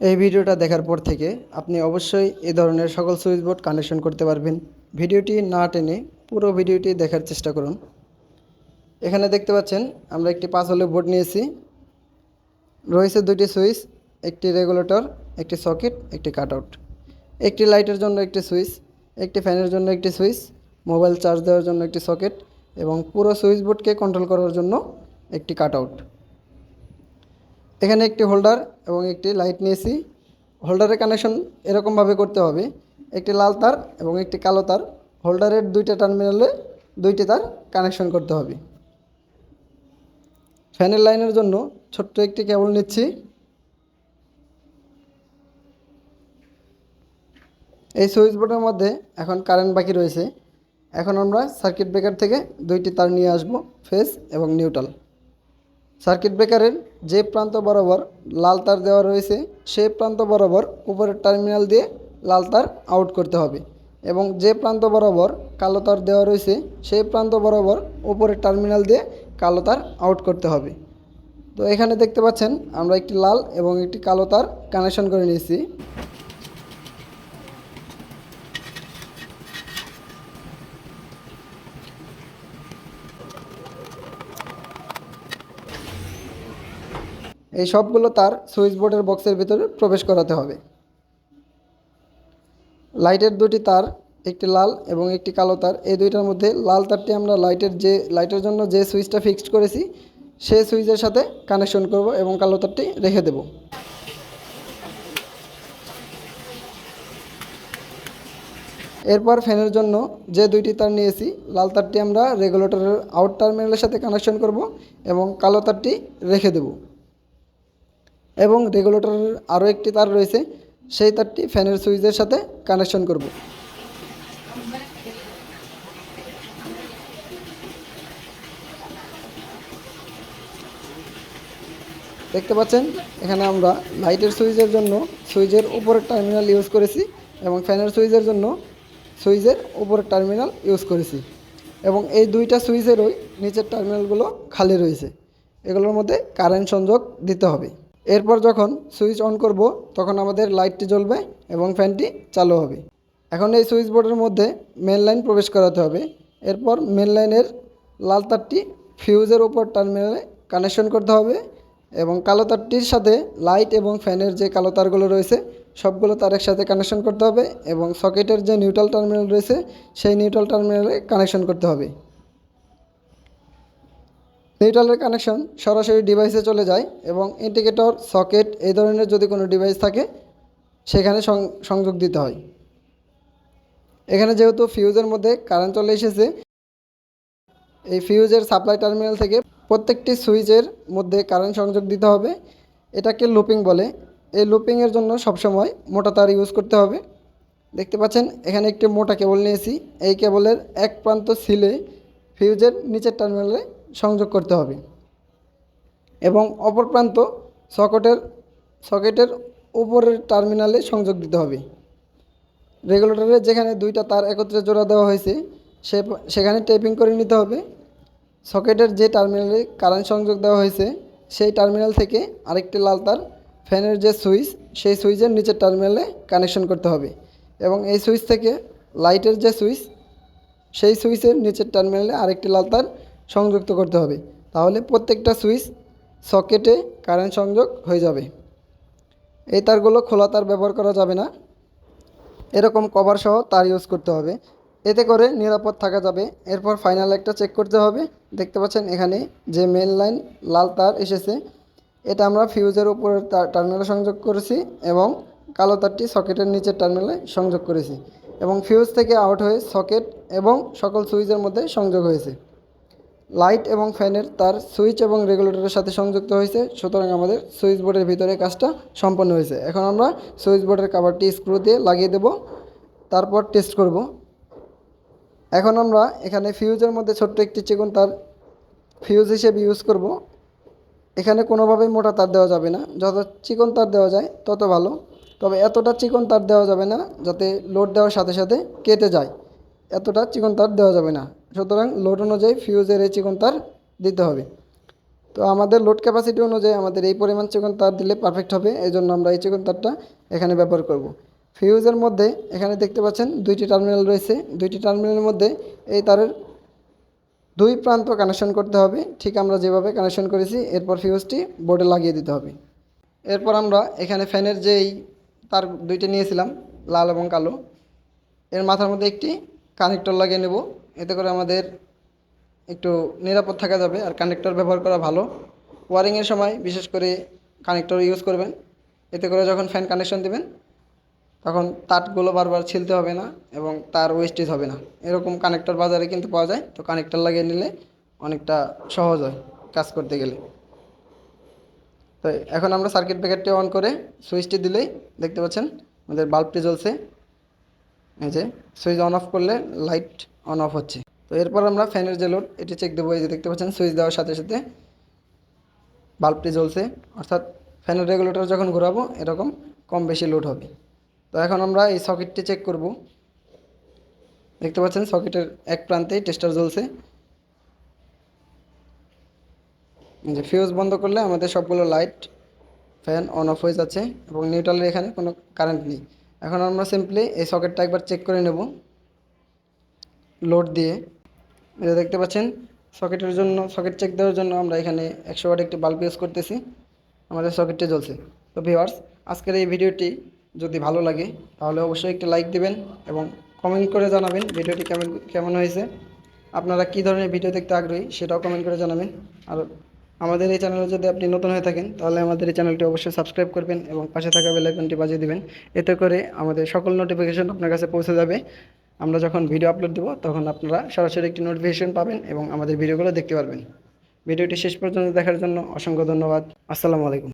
এই ভিডিওটা দেখার পর থেকে আপনি অবশ্যই এই ধরনের সকল সুইচ বোর্ড কানেকশন করতে পারবেন। ভিডিওটি না টেনে পুরো ভিডিওটি দেখার চেষ্টা করুন। এখানে দেখতে পাচ্ছেন, আমরা একটি পাঁচ হলে বোর্ড নিয়েছি। রয়েছে দুটি সুইচ, একটি রেগুলেটর, একটি সকেট, একটি কাটআউট। একটি লাইটের জন্য একটি সুইচ, একটি ফ্যানের জন্য একটি সুইচ, মোবাইল চার্জ দেওয়ার জন্য একটি সকেট এবং পুরো সুইচ বোর্ডকে কন্ট্রোল করার জন্য একটি কাটআউট। এখানে একটি হোল্ডার এবং একটি লাইট নিয়েছি। হোল্ডারের কানেকশন এরকমভাবে করতে হবে। একটি লাল তার এবং একটি কালো তার। হোল্ডারের দুইটা টার্মিনালে দুইটি তার কানেকশন করতে হবে। ফ্যানের লাইনের জন্য ছোট্ট একটি কেবল নিচ্ছি। এই সুইচ বোর্ডের মধ্যে এখন কারেন্ট বাকি রয়েছে। এখন আমরা সার্কিট ব্রেকার থেকে দুইটি তার নিয়ে আসব ফেস এবং নিউট্রাল সার্কিট ব্রেকারের যে প্রান্ত বরাবর লাল তার দেওয়া রয়েছে সেই প্রান্ত বরাবর উপরের টার্মিনাল দিয়ে লাল তার আউট করতে হবে এবং যে প্রান্ত বরাবর কালো তার দেওয়া রয়েছে সেই প্রান্ত বরাবর উপরের টার্মিনাল দিয়ে কালো তার আউট করতে হবে। তো এখানে দেখতে পাচ্ছেন, আমরা একটি লাল এবং একটি কালো তার কানেকশন করে নিয়েছি। এই সবগুলো তার সুইচ বোর্ডের বক্সের ভিতরে প্রবেশ করাতে হবে। লাইটের দুটি তার, একটি লাল এবং একটি কালো তার। এই দুইটার মধ্যে লাল তারটি আমরা লাইটের যে, লাইটের জন্য যে সুইচটা ফিক্সড করেছি সেই সুইচের সাথে কানেকশন করব এবং কালো তারটি রেখে দেব। এরপর ফ্যানের জন্য যে দুইটি তার নিয়েছি, লাল তারটি আমরা রেগুলেটরের আউট টার্মিনালের সাথে কানেকশন করব এবং কালো তারটি রেখে দেবো। এবং রেগুলেটরের আরও একটি তার রয়েছে, সেই তারটি ফ্যানের সুইচের সাথে কানেকশন করব। দেখতে পাচ্ছেন, এখানে আমরা লাইটের সুইচের জন্য সুইচের উপরের টার্মিনাল ইউজ করেছি এবং ফ্যানের সুইচের জন্য সুইচের উপরের টার্মিনাল ইউজ করেছি। এবং এই দুইটা সুইচেরই নিচের টার্মিনালগুলো খালি রয়েছে। এগুলোর মধ্যে কারেন্ট সংযোগ দিতে হবে। এরপর যখন সুইচ অন করব, তখন আমাদের লাইটটি জ্বলবে এবং ফ্যানটি চালু হবে। এখন এই সুইচ বোর্ডের মধ্যে মেন লাইন প্রবেশ করাতে হবে। এরপর মেন লাইনের লাল তারটি ফিউজের ওপর টার্মিনালে কানেকশন করতে হবে এবং কালো তারটির সাথে লাইট এবং ফ্যানের যে কালো তারগুলো রয়েছে, সবগুলো তার একসাথে কানেকশন করতে হবে এবং সকেটের যে নিউট্রাল টার্মিনাল রয়েছে, সেই নিউট্রাল টার্মিনালে কানেকশন করতে হবে। নিউট্রালের কানেকশন সরাসরি ডিভাইসে চলে যায় এবং ইন্ডিকেটর সকেট এই ধরনের যদি কোনো ডিভাইস থাকে, সেখানে সংযোগ দিতে হয়। এখানে যেহেতু ফিউজের মধ্যে কারেন্ট চলে এসেছে, এই ফিউজের সাপ্লাই টার্মিনাল থেকে প্রত্যেকটি সুইচের মধ্যে কারেন্ট সংযোগ দিতে হবে। এটাকে লুপিং বলে। এই লুপিংয়ের জন্য সবসময় মোটা তার ইউজ করতে হবে। দেখতে পাচ্ছেন, এখানে একটি মোটা কেবল নিয়েছি। এই কেবলের এক প্রান্ত সিলে ফিউজের নিচের টার্মিনালে সংযোগ করতে হবে। এবং অপর প্রান্ত সকেটের সকেটের উপরের টার্মিনালে সংযোগ দিতে হবে। রেগুলেটরে যেখানে দুইটা তার একত্রে জোড়া দেওয়া হয়েছে, সে, সেখানে টেপিং করে নিতে হবে। সকেটের যে টার্মিনালে কারেন্ট সংযোগ দেওয়া হয়েছে, সেই টার্মিনাল থেকে আরেকটি লাল তার, ফ্যানের যে সুইচ, সেই সুইচের নিচের টার্মিনালে কানেকশন করতে হবে। এবং এই সুইচ থেকে লাইটের যে সুইচ, সেই সুইচের নিচের টার্মিনালে আরেকটি লাল তার সংযুক্ত করতে হবে। তাহলে প্রত্যেকটা সুইচ সকেটে কারেন্ট সংযোগ হয়ে যাবে। এই তারগুলো খোলা তার ব্যবহার করা যাবে না। এরকম কভার সহ তার ইউজ করতে হবে। এতে করে নিরাপদ থাকা যাবে। এরপর ফাইনাল একটা চেক করতে হবে। দেখতে পাচ্ছেন এখানে যে মেন লাইন লাল তার এসেছে। এটা আমরা ফিউজের উপরে টার্মিনালে সংযোগ করেছি এবং কালো তারটি সকেটের নিচের টার্মিনালে সংযোগ করেছি। এবং ফিউজ থেকে আউট হয়ে সকেট এবং সকল সুইচের মধ্যে সংযোগ হয়েছে। লাইট এবং ফ্যানের তার সুইচ এবং রেগুলেটরের সাথে সংযুক্ত হয়েছে, সুতরাং আমাদের সুইচ বোর্ডের ভিতরে কাজটা সম্পন্ন হয়েছে। এখন আমরা সুইচ বোর্ডের কাভারটি স্ক্রু দিয়ে লাগিয়ে দেব, তারপর টেস্ট করব। এখন আমরা এখানে ফিউজের মধ্যে ছোট্ট একটি চিকন তার ফিউজ হিসেবে ইউজ করব। এখানে কোনোভাবেই মোটা তার দেওয়া যাবে না। যত চিকন তার দেওয়া যায়, তত ভালো। তবে এতটা চিকন তার দেওয়া যাবে না যাতে লোড দেওয়ার সাথে সাথে কেটে যায়। এতটা চিকন তার দেওয়া যাবে না। সুতরাং লোড অনুযায়ী ফিউজের এই চিকন তার দিতে হবে। তো আমাদের লোড ক্যাপাসিটি অনুযায়ী আমাদের এই পরিমাণ চিকন তার দিলে পারফেক্ট হবে এই জন্য আমরা এই চিকন তারটা এখানে ব্যবহার করব। ফিউজের মধ্যে এখানে দেখতে পাচ্ছেন দুইটি টার্মিনাল রয়েছে। দুইটি টার্মিনালের মধ্যে এই তারের দুই প্রান্ত কানেকশন করতে হবে। ঠিক আমরা যেভাবে কানেকশন করেছি, এরপর ফিউজটি বোর্ডে লাগিয়ে দিতে হবে। এরপর আমরা এখানে ফ্যানের যেই তার দুইটা নিয়েছিলাম, লাল এবং কালো, এর মাথার মধ্যে একটি কানেক্টর লাগিয়ে নেব। এতে করে আমাদের একটু নিরাপদ থাকা যাবে আর কানেক্টর ব্যবহার করা ভালো। ওয়ারিংয়ের সময় বিশেষ করে কানেক্টর ইউজ করবেন। এতে করে যখন ফ্যান কানেকশন দেবেন, তখন তারগুলো বারবার ছিলতে হবে না এবং তার ওয়েস্টেজ হবে না। এরকম কানেক্টর বাজারে কিন্তু পাওয়া যায়, তো কানেক্টর লাগিয়ে নিলে অনেকটা সহজ হয় কাজ করতে গেলে। তো এখন আমরা সার্কিট ব্রেকারটি অন করে সুইচটি দিলেই দেখতে পাচ্ছেন আমাদের বাল্বটি জ্বলছে। যে, সুইচ অন অফ করলে লাইট অন অফ হচ্ছে। তো এরপর আমরা ফ্যানের যে লোড, এটি চেক দেবো, এই যে দেখতে পাচ্ছেন, সুইচ দেওয়ার সাথে সাথে বাল্বটি জ্বলছে। অর্থাৎ ফ্যানের রেগুলেটর যখন ঘোরাবো, এরকম কম বেশি লোড হবে। তো এখন আমরা এই সকেটটি চেক করব। দেখতে পাচ্ছেন, সকেটের এক প্রান্তেই টেস্টার জ্বলছে। যে ফিউজ বন্ধ করলে আমাদের সবগুলো লাইট ফ্যান অন অফ হয়ে যাচ্ছে এবং নিউট্রালের এখানে কোনো কারেন্ট নেই। এখন আমরা সিম্পলি এই সকেটটা একবার চেক করে নেব। লোড দিয়ে। এটা দেখতে পাচ্ছেন সকেটের জন্য সকেট চেক দেওয়ার জন্য আমরা এখানে একশো ওয়াট একটি বাল্ব ইউজ করতেছি। আমাদের সকেটটি জ্বলছে। তো ভিওয়ার্স আজকের এই ভিডিওটি যদি ভালো লাগে, তাহলে অবশ্যই একটি লাইক দিবেন এবং কমেন্ট করে জানাবেন ভিডিওটি কেমন কেমন হয়েছে। আপনারা কী ধরনের ভিডিও দেখতে আগ্রহী, সেটাও কমেন্ট করে জানাবেন। আর আমাদের এই চ্যানেলে যদি আপনি নতুন হয়ে থাকেন, তাহলে আমাদের এই চ্যানেলটি অবশ্যই সাবস্ক্রাইব করবেন এবং পাশে থাকা বেল আইকনটি বাজিয়ে দেবেন। এতে করে আমাদের সকল নোটিফিকেশন আপনার কাছে পৌঁছে যাবে। আমরা যখন ভিডিও আপলোড দেবো, তখন আপনারা সরাসরি একটি নোটিফিকেশন পাবেন এবং আমাদের ভিডিওগুলো দেখতে পারবেন। ভিডিওটি শেষ পর্যন্ত দেখার জন্য অসংখ্য ধন্যবাদ। আসসালামু আলাইকুম।